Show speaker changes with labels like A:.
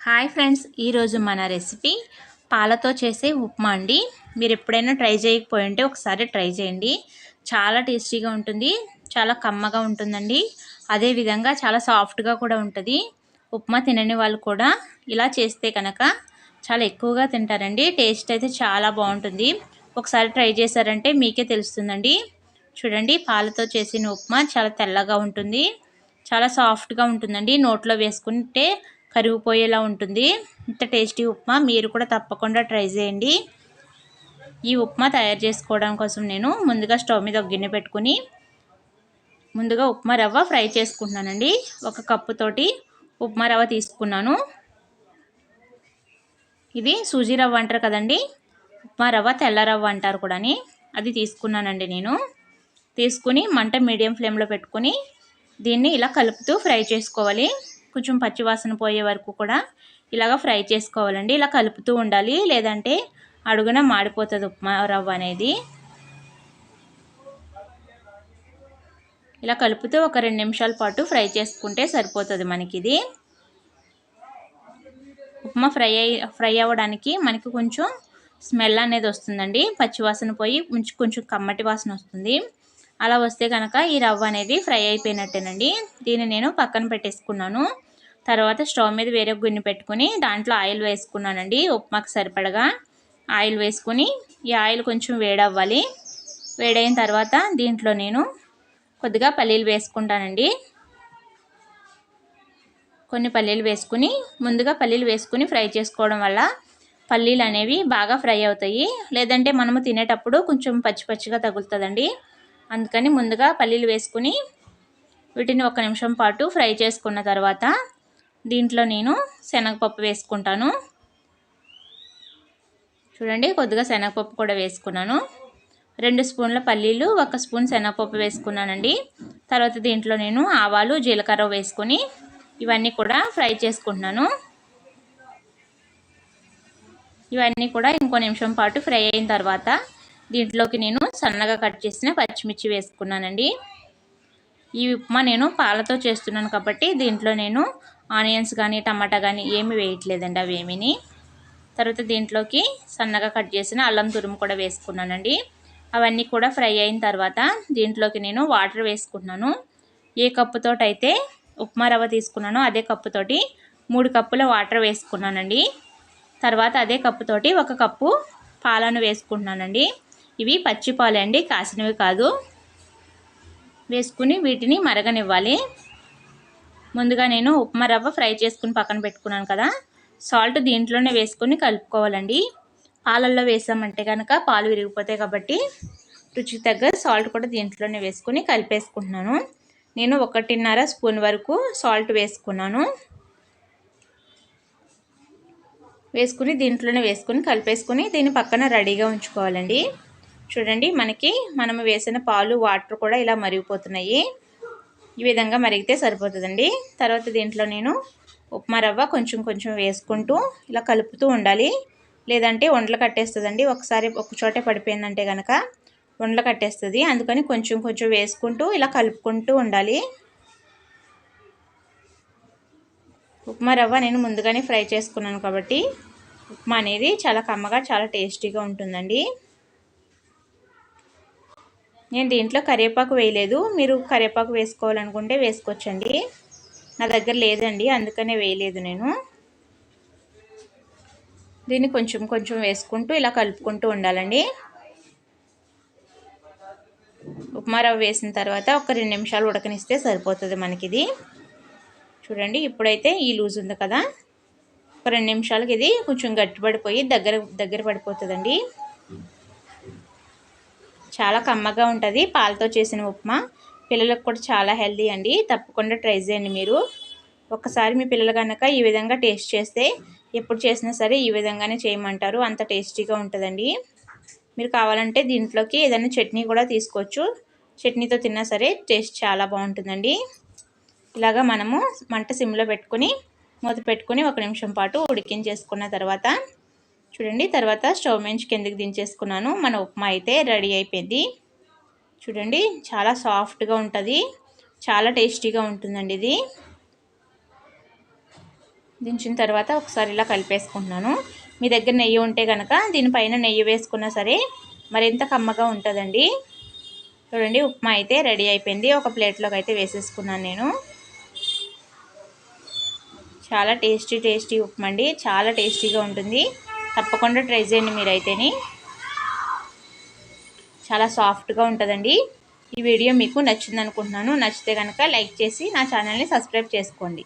A: Hi friends ఈరోజు మన recipe పాలతో చేసే ఉప్మా అండి. మీరు ఎప్పుడైనా ట్రై చేయకపోయి ఉంటే ఒకసారి ట్రై చేయండి. చాలా టేస్టీగా ఉంటుంది చాలా కమ్మగా ఉంటుందండి. అదేవిధంగా చాలా సాఫ్ట్గా కూడా ఉంటుంది. ఉప్మా తినని వాళ్ళు కూడా ఇలా చేస్తే కనుక చాలా ఎక్కువగా తింటారండి. టేస్ట్ అయితే చాలా బాగుంటుంది. ఒకసారి ట్రై చేశారంటే మీకే తెలుస్తుందండి. చూడండి పాలతో చేసిన ఉప్మా చాలా తెల్లగా ఉంటుంది చాలా సాఫ్ట్గా ఉంటుందండి. నోట్లో వేసుకుంటే కరిగిపోయేలా ఉంటుంది. ఇంత టేస్టీ ఉప్మా. మీరు కూడా తప్పకుండా ట్రై చేయండి. ఈ ఉప్మా తయారు చేసుకోవడం కోసం నేను ముందుగా స్టవ్ మీద ఒక గిన్నె పెట్టుకుని ముందుగా ఉప్మా రవ్వ ఫ్రై చేసుకుంటున్నానండి. ఒక కప్పుతోటి ఉప్మా రవ్వ తీసుకున్నాను. ఇది సూజీ రవ్వ అంటారు కదండి. ఉప్మా రవ్వ తెల్ల రవ్వ అంటారు కూడా అది తీసుకున్నానండి నేను. తీసుకుని మంట మీడియం ఫ్లేమ్లో పెట్టుకుని దీన్ని ఇలా కలుపుతూ ఫ్రై చేసుకోవాలి. కొంచెం పచ్చివాసన పోయే వరకు కూడా ఇలాగ ఫ్రై చేసుకోవాలండి. ఇలా కలుపుతూ ఉండాలి. లేదంటే అడుగున మాడిపోతుంది ఉప్మా రవ్వ అనేది. ఇలా కలుపుతూ ఒక రెండు నిమిషాల పాటు ఫ్రై చేసుకుంటే సరిపోతుంది మనకి ఇది ఉప్మా ఫ్రై అయ్యి ఫ్రై అవ్వడానికి మనకి కొంచెం స్మెల్ అనేది వస్తుందండి. పచ్చివాసన పోయి కొంచెం కొంచెం కమ్మటి వాసన వస్తుంది. అలా వస్తే కనుక ఈ రవ్వ అనేది ఫ్రై అయిపోయినట్టేనండి. దీన్ని నేను పక్కన పెట్టేసుకున్నాను. తర్వాత స్టవ్ మీద వేరే గిన్నె పెట్టుకుని దాంట్లో ఆయిల్ వేసుకున్నానండి. ఉప్మాకు సరిపడగా ఆయిల్ వేసుకుని ఈ ఆయిల్ కొంచెం వేడవ్వాలి. వేడైన తర్వాత దీంట్లో నేను కొద్దిగా పల్లీలు వేసుకుంటానండి. కొన్ని పల్లీలు వేసుకుని ముందుగా పల్లీలు వేసుకుని ఫ్రై చేసుకోవడం వల్ల పల్లీలు అనేవి బాగా ఫ్రై అవుతాయి. లేదంటే మనము తినేటప్పుడు కొంచెం పచ్చి పచ్చిగా తగులుతుందండి. అందుకని ముందుగా పల్లీలు వేసుకుని వీటిని ఒక నిమిషం పాటు ఫ్రై చేసుకున్న తర్వాత దీంట్లో నేను శనగపప్పు వేసుకుంటాను. చూడండి కొద్దిగా శనగపప్పు కూడా వేసుకున్నాను. రెండు స్పూన్ల పల్లీలు ఒక స్పూన్ శనగపప్పు వేసుకున్నానండి. తర్వాత దీంట్లో నేను ఆవాలు జీలకర్ర వేసుకొని ఇవన్నీ కూడా ఫ్రై చేసుకుంటున్నాను. ఇవన్నీ కూడా ఇంకో నిమిషం పాటు ఫ్రై అయిన తర్వాత దీంట్లోకి నేను సన్నగా కట్ చేసిన పచ్చిమిర్చి వేసుకున్నానండి. ఈ ఉప్మా నేను పాలతో చేస్తున్నాను కాబట్టి దీంట్లో నేను ఆనియన్స్ కానీ టమాటా కానీ ఏమి వేయట్లేదండి అవి ఏమీని. తర్వాత దీంట్లోకి సన్నగా కట్ చేసిన అల్లం తురుము కూడా వేసుకున్నానండి. అవన్నీ కూడా ఫ్రై అయిన తర్వాత దీంట్లోకి నేను వాటర్ వేసుకున్నాను ఏ కప్పుతోటి అయితే ఉప్మా రవ్వ తీసుకున్నానో అదే కప్పుతోటి మూడు కప్పుల వాటర్ వేసుకున్నానండి. తర్వాత అదే కప్పుతోటి ఒక కప్పు పాలను వేసుకుంటున్నానండి. ఇవి పచ్చి పాలండి కాసినవి కాదు. వేసుకుని వీటిని మరగనివ్వాలి. ముందుగా నేను ఉప్మా రవ్వ ఫ్రై చేసుకుని పక్కన పెట్టుకున్నాను కదా. సాల్ట్ దీంట్లోనే వేసుకొని కలుపుకోవాలండి. పాలల్లో వేసామంటే కనుక పాలు విరిగిపోతాయి కాబట్టి రుచికి తగ్గ సాల్ట్ కూడా దీంట్లోనే వేసుకొని కలిపేసుకుంటున్నాను. నేను ఒకటిన్నర స్పూన్ వరకు సాల్ట్ వేసుకున్నాను. వేసుకుని దీంట్లోనే వేసుకుని కలిపేసుకుని దీన్ని పక్కన రెడీగా ఉంచుకోవాలండి. చూడండి మనకి మనం వేసిన పాలు వాటర్ కూడా ఇలా మరిగిపోతున్నాయి. ఈ విధంగా మరిగితే సరిపోతుందండి. తర్వాత దీంట్లో నేను ఉప్మా రవ్వ కొంచెం కొంచెం వేసుకుంటూ ఇలా కలుపుతూ ఉండాలి. లేదంటే వండలు కట్టేస్తుందండి. ఒకసారి ఒక చోటే పడిపోయిందంటే కనుక వండలు కట్టేస్తుంది. అందుకని కొంచెం కొంచెం వేసుకుంటూ ఇలా కలుపుకుంటూ ఉండాలి. ఉప్మా రవ్వ నేను ముందుగానే ఫ్రై చేసుకున్నాను కాబట్టి ఉప్మా అనేది చాలా కమ్మగా చాలా టేస్టీగా ఉంటుందండి. నేను దీంట్లో కరివేపాకు వేయలేదు. మీరు కరివేపాకు వేసుకోవాలనుకుంటే వేసుకోవచ్చండి. నా దగ్గర లేదండి అందుకనే వేయలేదు నేను. దీన్ని కొంచెం కొంచెం వేసుకుంటూ ఇలా కలుపుకుంటూ ఉండాలండి. ఉప్మా రవ్వ వేసిన తర్వాత ఒక రెండు నిమిషాలు ఉడకనిస్తే సరిపోతుంది మనకి ఇది చూడండి ఇప్పుడైతే ఈ లూజ్ ఉంది కదా. ఒక రెండు నిమిషాలకి ఇది కొంచెం గట్టిపడిపోయి దగ్గర దగ్గర పడిపోతుందండి. చాలా కమ్మగా ఉంటుంది. పాలతో చేసిన ఉప్మా. పిల్లలకు కూడా చాలా హెల్దీ అండి. తప్పకుండా ట్రై చేయండి మీరు. ఒక్కసారి మీ పిల్లలు కనుక ఈ విధంగా టేస్ట్ చేస్తే ఎప్పుడు చేసినా సరే ఈ విధంగానే చేయమంటారు. అంత టేస్టీగా ఉంటుందండి. మీరు కావాలంటే దీంట్లోకి ఏదైనా చట్నీ కూడా తీసుకోవచ్చు. చట్నీతో తిన్నా సరే టేస్ట్ చాలా బాగుంటుందండి. ఇలాగా మనము మంట సిమ్లో పెట్టుకుని మూత పెట్టుకుని ఒక నిమిషం పాటు ఉడికించేసుకున్న తర్వాత చూడండి తర్వాత స్టవ్ మించి కిందకి దించేసుకున్నాను. మన ఉప్మా అయితే రెడీ అయిపోయింది. చూడండి చాలా సాఫ్ట్గా ఉంటుంది. చాలా టేస్టీగా ఉంటుందండి ఇది. దించిన తర్వాత ఒకసారి ఇలా కలిపేసుకుంటున్నాను. మీ దగ్గర నెయ్యి ఉంటే కనుక దీనిపైన నెయ్యి వేసుకున్నా సరే మరింత కమ్మగా ఉంటుందండి. చూడండి ఉప్మా అయితే రెడీ అయిపోయింది. ఒక ప్లేట్లోకి అయితే వేసేసుకున్నాను నేను. చాలా టేస్టీ టేస్టీ ఉప్మా అండి. చాలా టేస్టీగా ఉంటుంది. తప్పకుండా ట్రై చేయండి మీరైతేని. చాలా సాఫ్ట్గా ఉంటుందండి. ఈ వీడియో మీకు నచ్చింది అనుకుంటున్నాను నచ్చితే కనుక లైక్ చేసి నా ఛానల్ని సబ్స్క్రైబ్ చేసుకోండి.